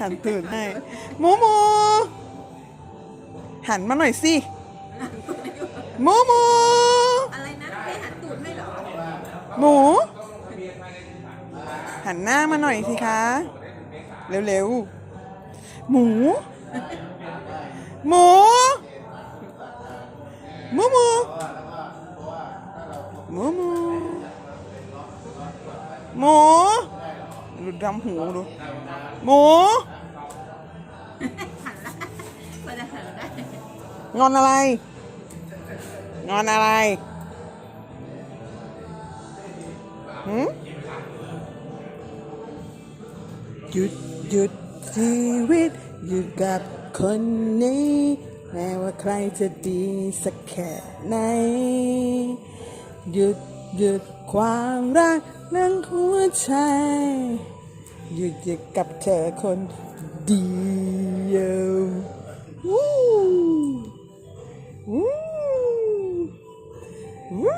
หันตูดให้หมูหมูหันมาหน่อยสิหมูหมูอะไรนะไม่หันตูดให้เหรอหมู หันหน้ามาหน่อยสิคะ เร็วๆ หมู หมู หมูหมูหมูหมูหมู ดำหูดู หมูหันละก็จะหันได้งอนอะไร งอนอะไรหืมหยุดหยุดชีวิตอยู่กับคนนี้แม้ว่าใครจะดีสักแค่ไหน หยุดหยุดความรักนั้นหัวใจ อยู่กับเธอคนเดียววู้วู้วู้